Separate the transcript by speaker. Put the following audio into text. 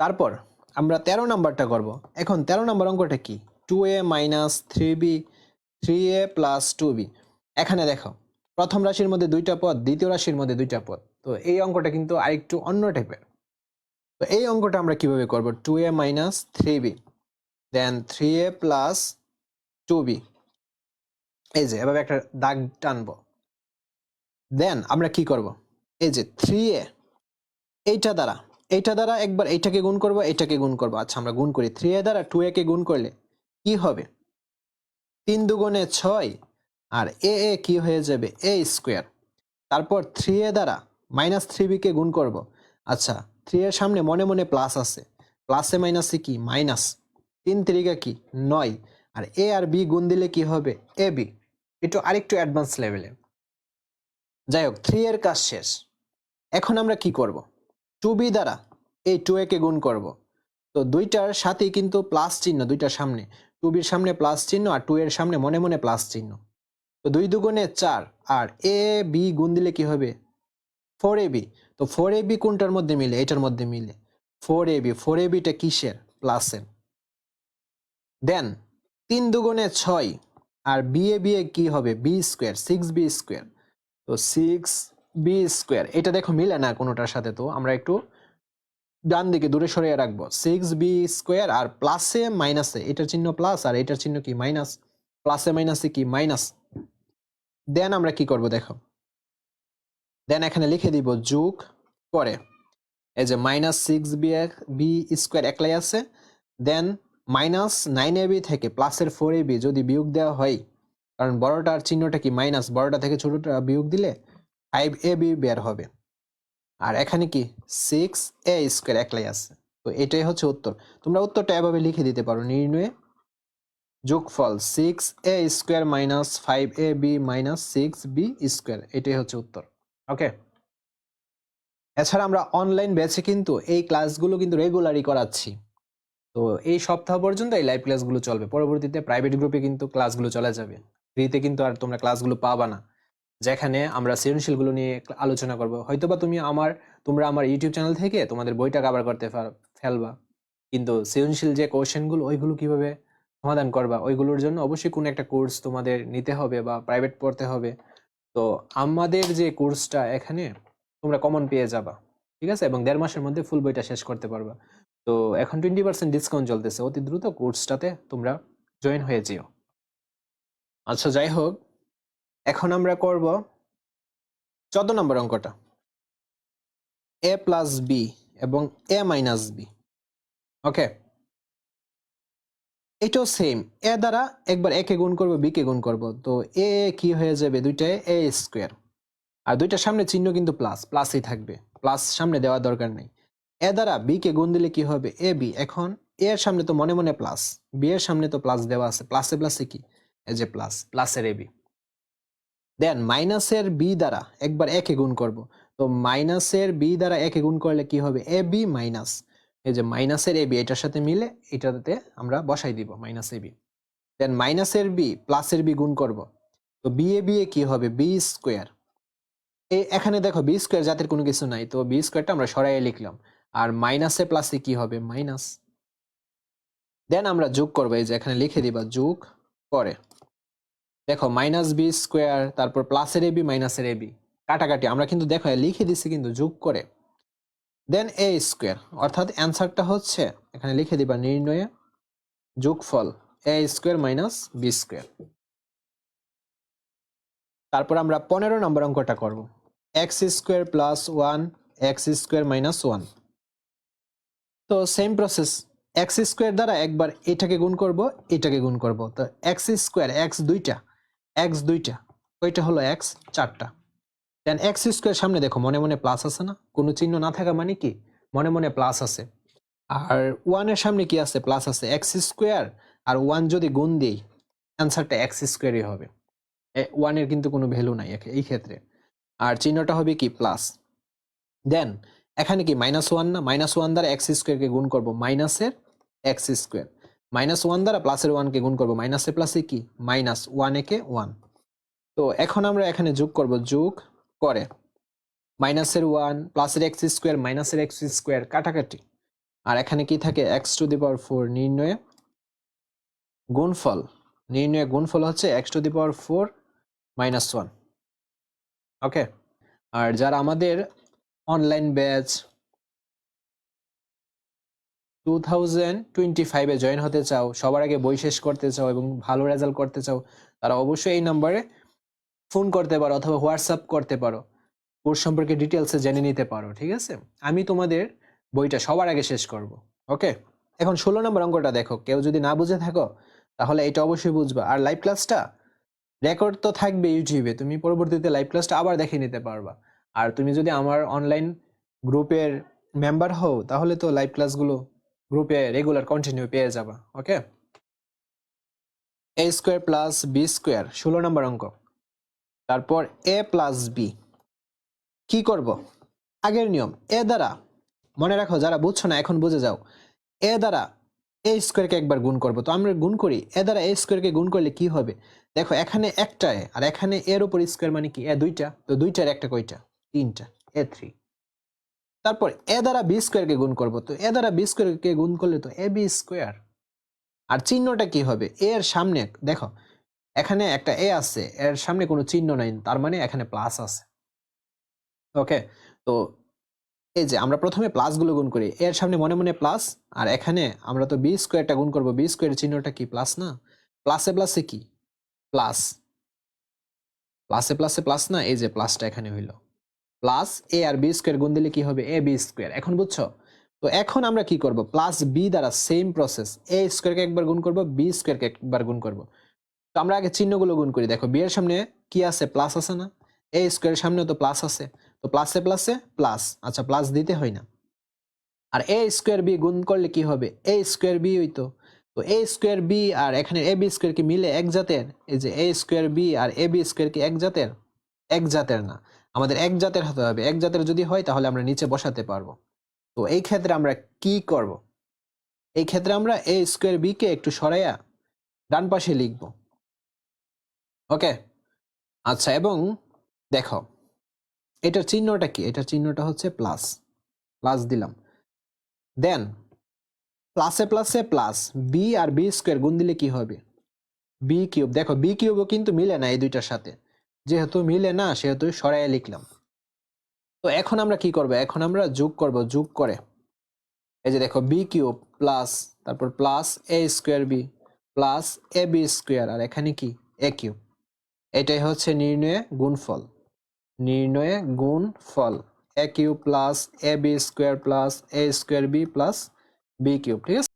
Speaker 1: তারপর আমরা তেরো নাম্বারটা করব। এখন তেরো নাম্বার অঙ্কটা কি? Two A minus three B three A plus two B এখানে দেখো, প্রথম রাশির মধ্যে দুইটা পদ, দ্বিতীয় রাশির মধ্যে দুইটা পদ। তো এই অঙ্কটা কিন্তু আরেকটু অন্য টাইপের। তো এই অঙ্কটা আমরা কীভাবে করব? Two A minus three B then three A plus two B এই যে, এভাবে একটা দাগ টানবো। দেন আমরা কি করব? এই যে থ্রি এ এইটা দ্বারা এইটা দ্বারা একবার এইটাকে গুণ করব, এইটাকে গুণ করব। আচ্ছা আমরা গুণ করি। থ্রি এ দ্বারা টু এ কে গুণ করলে কি হবে? তিন দুগুণে ছয় আর এ এ কি হয়ে যাবে? এ স্কোয়ার তারপর থ্রি এ দ্বারা মাইনাস থ্রি বিকে গুণ করব। আচ্ছা থ্রি এর সামনে মনে মনে প্লাস আছে। প্লাসে মাইনাসে কি? মাইনাস তিন তিরিকা কি? নয়। আর এ আর বি গুণ দিলে কি হবে? এ বি একটু আরেকটু অ্যাডভান্স লেভেলে যাই হোক থ্রি এর কাজ শেষ। এখন আমরা কি করব? টু বি দ্বারা এই টু একে গুণ করব। তো দুইটার সাথেই কিন্তু প্লাস চিহ্ন, দুইটার সামনে। টু বির সামনে প্লাস চিহ্ন আর টু এর সামনে মনে মনে প্লাস চিহ্ন। তো দুই দুগুণে চার আর এ বি গুণ দিলে কি হবে? ফোর এ বি তো ফোর এ বি কোনটার মধ্যে মিলে? এটার মধ্যে মিলে। Four A B four A beta কিসের? প্লাসের দেন তিন দুগুণে ছয় আর বি এ বি এ কি হবে? B square six B square তো সিক্স বি স্কোয়ার এটা দেখো মিলে না কোনোটার সাথে তো। আমরা একটু ডান দিকে দূরে সরিয়ে রাখব। সিক্স বি স্কোয়ার আর প্লাসে মাইনাসে এটার চিহ্ন প্লাস আর এটার চিহ্ন কি? মাইনাস প্লাসে মাইনাসে কি? মাইনাস দেন আমরা কি করব দেখো? দেন এখানে লিখে দিব যোগ করে। এই যে minus six B B square একলাই আছে। Then minus nine A B থেকে প্লাসের ফোর এ বি যদি বিয়োগ দেওয়া হয়, কারণ বড়টার চিহ্নটা কি? মাইনাস বড়টা থেকে ছোটটা বিয়োগ দিলে ফাইভ এ বি বের হবে। আর এখানে কি? সিক্স এ স্কোয়ার একলাই আছে। তো এটাই হচ্ছে উত্তর। তোমরা উত্তরটা এভাবে লিখে দিতে পারো। নির্ণয়ে যোগফল six A square minus five A B minus six B square এটাই হচ্ছে উত্তর। ওকে এছাড়া আমরা অনলাইন ব্যাচে কিন্তু এই ক্লাসগুলো কিন্তু রেগুলারই করাচ্ছি। তো এই সপ্তাহ পর্যন্ত এই লাইভ ক্লাসগুলো চলবে। পরবর্তীতে প্রাইভেট গ্রুপে কিন্তু ক্লাসগুলো চলে যাবে। ফ্রিতে কিন্তু আর তোমরা ক্লাসগুলো পাবা না। যেখানে আমরা সৃজনশীলগুলো নিয়ে আলোচনা করব। হয়তোবা তুমি আমার, তোমরা আমার ইউটিউব চ্যানেল থেকে তোমাদের বইটা কভার করতে ফেলবা। কিন্তু সৃজনশীল যে কোশ্চেনগুলো ওইগুলো কীভাবে সমাধান করবা, ওইগুলোর জন্য অবশ্যই কোনো একটা কোর্স তোমাদের নিতে হবে বা প্রাইভেট পড়তে হবে। তো আমাদের যে কোর্সটা এখানে তোমরা কমন পেয়ে যাবা, ঠিক আছে? এবং দেড় মাসের মধ্যে ফুল বইটা শেষ করতে পারবা। তো এখন টোয়েন্টি পার্সেন্ট ডিসকাউন্ট চলতেছে। অতি দ্রুত কোর্সটাতে তোমরা জয়েন হয়ে যেও। আচ্ছা যাই হোক এখন আমরা করব চোদ্দ নম্বর অঙ্কটা। এ প্লাস বি এবং এ মাইনাস বি ওকে এটাও সেম এ দ্বারা একবার একে গুণ করব বি কে গুণ করব। তো এ কি হয়ে যাবে? দুইটায় এ স্কোয়ার আর দুইটার সামনে চিহ্ন কিন্তু প্লাস প্লাসই থাকবে। প্লাস সামনে দেওয়ার দরকার নেই। এ দ্বারা বি কে গুণ দিলে কি হবে? এ বি এখন এ এর সামনে তো মনে মনে প্লাস বি এর সামনে তো প্লাস দেওয়া আছে। প্লাসে প্লাসে কি? এই যে প্লাস প্লাসের এ বি দেন মাইনাসের বি দ্বারা একবার একে গুণ করব। তো মাইনাসের বি দ্বারা একে গুণ করলে কি হবে? এ বি মাইনাস এই যে মাইনাসের এ বি এটার সাথে মিলে এটাতে আমরা বসাই দিব মাইনাস এ বি দেন মাইনাসের বি প্লাসের বি গুণ করব। তো বি এ বি এ কি হবে? বি স্কোয়ার এই এখানে দেখো বি স্কোয়ার জাতের কোনো কিছু নাই। তো বি স্কোয়ারটা আমরা সরাইয়ে লিখলাম। আর মাইনাসে প্লাসে কি হবে? মাইনাস দেন আমরা যোগ করব। এই যে এখানে লিখে দিবা যোগ করে। দেখো মাইনাস বি স্কোয়ার তারপর প্লাসের এবি মাইনাসের এবি কাটাকাটি, আমরা কিন্তু দেখো, লিখে দিচ্ছি কিন্তু যোগ করে। দেন এ স্কোয়ার অর্থাৎ অ্যান্সারটা হচ্ছে, এখানে লিখে দিবা নির্ণয়ে, যোগফল A square minus B square তারপর আমরা পনেরো নম্বর অঙ্কটা করব। X square plus one X square minus one তো সেম প্রসেস এক্স স্কোয়ার দ্বারা একবার এটাকে গুণ করব, এটাকে গুণ করব। তো এক্স স্কোয়ার এক্স দুইটা। এক্স দুইটা। ওইটা হলো এক্স চারটা। দেন এক্স স্কোয়ার সামনে দেখো, মনে মনে প্লাস আছে না? কোনো চিহ্ন না থাকা মানে কি? মনে মনে প্লাস আছে। আর ওয়ানের সামনে কি আছে? প্লাস আছে। এক্স স্কোয়ার আর ওয়ান যদি গুণ দিই অ্যান্সারটা এক্স স্কোয়ারই হবে। ওয়ানের কিন্তু কোনো ভ্যালু নাই এই ক্ষেত্রে। আর চিহ্নটা হবে কি? প্লাস দেন এখানে কি? মাইনাস ওয়ান না? মাইনাস ওয়ান দ্বারা এক্স স্কোয়ারকে গুণ করব। মাইনাসের এক্স স্কোয়ার মাইনাস ওয়ান দ্বারা প্লাসের ওয়ানকে গুণ করব। মাইনাসে প্লাসে কি? মাইনাস ওয়ান একে ওয়ান তো এখন আমরা এখানে যোগ করব, যোগ করে। মাইনাসের ওয়ান প্লাসের এক্স স্কোয়ার মাইনাসের এক্স স্কোয়ার কাটাকাটি। আর এখানে কি থাকে? X to the power four নির্ণয়ে গুণফল। নির্ণয়ে গুণফল হচ্ছে X to the power four minus one okay আর যারা আমাদের online batch two thousand twenty ফাইভে জয়েন হতে চাও, সবার আগে বই শেষ করতে চাও এবং ভালো রেজাল্ট করতে চাও, তারা অবশ্যই এই নাম্বারে ফোন করতে পারো অথবা হোয়াটসঅ্যাপ করতে পারো। কোর্স সম্পর্কে ডিটেলসে জেনে নিতে পারো, ঠিক আছে? আমি তোমাদের বইটা সবার আগে শেষ করব ওকে এখন ষোলো নম্বর অঙ্কটা দেখো, কেউ যদি না বুঝে থাকো, তাহলে এটা অবশ্যই বুঝবা। আর লাইভ ক্লাসটা রেকর্ড তো থাকবে ইউটিউবে তুমি পরবর্তীতে লাইভ ক্লাসটা আবার দেখে নিতে পারবা। আর তুমি যদি আমার অনলাইন গ্রুপের মেম্বার হও, তাহলে তো লাইভ ক্লাসগুলো গ্রুপে রেগুলার কন্টিনিউ পেয়ে যাবা okay A square plus B square ষোলো নম্বর অঙ্ক। তারপর এ প্লাস বি কি করব? আগের নিয়ম এ দ্বারা, মনে রাখো, যারা বুঝছ না, এখন বুঝে যাও। এ দ্বারা এ স্কোয়ারকে একবার গুণ করব। তো আমরা গুণ করি এ দ্বারা এ স্কোয়ারকে গুণ করলে কি হবে? দেখো, এখানে একটা আর এখানে এর উপর স্কোয়ার মানে কি? এ দুইটা, তো দুইটার একটা কয়টা? তিনটা এ থ্রি তারপর এ দ্বারা বি স্কোয়ারকে গুণ করব তো এ দ্বারা বি স্কোয়ারকে গুণ করলে তো এ বি স্কোয়ার আর চিহ্নটা কি হবে? এ এর সামনে দেখো, এখানে একটা এ আছে, এর সামনে কোনো চিহ্ন নাই, তার মানে এখানে প্লাস আছে। ওকে তো এই যে আমরা প্রথমে প্লাসগুলো গুণ করি এর সামনে মনে মনে প্লাস আর এখানে আমরা তো বি স্কোয়ারটা গুণ করব বি স্কোয়ারের চিহ্নটা কি প্লাস না? প্লাসে প্লাসে কি? প্লাস প্লাসে প্লাসে প্লাস না? এই যে প্লাসটা এখানে হইল। প্লাস এ আর বি স্কোয়ার গুণ দিলে কি হবে? এ বি স্কোয়ার এখন বুঝছ? তো এখন আমরা কি করব? প্লাস বি দ্বারা সেম প্রসেস এ স্কোয়ারকে একবার গুণ করব বি স্কোয়ারকে একবার গুণ করব। তো আমরা আগে চিহ্নগুলো গুণ করি। দেখো বি এর সামনে কি আছে? প্লাস আছে না। এ স্কোয়ারের সামনেও তো প্লাস আছে। তো প্লাসে প্লাসে প্লাস আচ্ছা প্লাস দিতে হয় না। আর এ স্কোয়ার বি গুণ করলে কি হবে? এ স্কোয়ার বি হইতো তো। এ স্কোয়ার বি আর এখানে এ বি স্কোয়ার কি মিলে এক জাতের, এই যে এ স্কোয়ার বি আর এ বি স্কোয়ার কি এক জাতের এক জাতের না। আমাদের এক জাতের হতে হবে। এক জাতের যদি হয়, তাহলে আমরা নিচে বসাতে পারব। তো এই ক্ষেত্রে আমরা কি করব? এই ক্ষেত্রে আমরা এ স্কোয়ার বি কে একটু সরাইয়া ডান পাশে লিখব। ওকে? আচ্ছা এবং দেখো, এটার চিহ্নটা কি? এটার চিহ্নটা হচ্ছে প্লাস প্লাস দিলাম। দেন প্লাসে প্লাসে প্লাস বি আর বি স্কোয়ার গুণ দিলে কি হবে? বি কিউব দেখো বি কিউবও কিন্তু মিলে না এই দুইটার সাথে। যেহেতু মিলে না, সেহেতু সরাইয়া লিখলাম। তো এখন আমরা কি করব? এখন আমরা যোগ করব, যোগ করে। এই যে দেখো বি কিউব প্লাস তারপর plus A square B plus A B square আর এখানে কি? A cube. এটাই হচ্ছে নির্ণয়ে গুণফল। নির্ণয়ে গুণফল। A cube plus A B square plus A square B plus B cube, ঠিক আছে?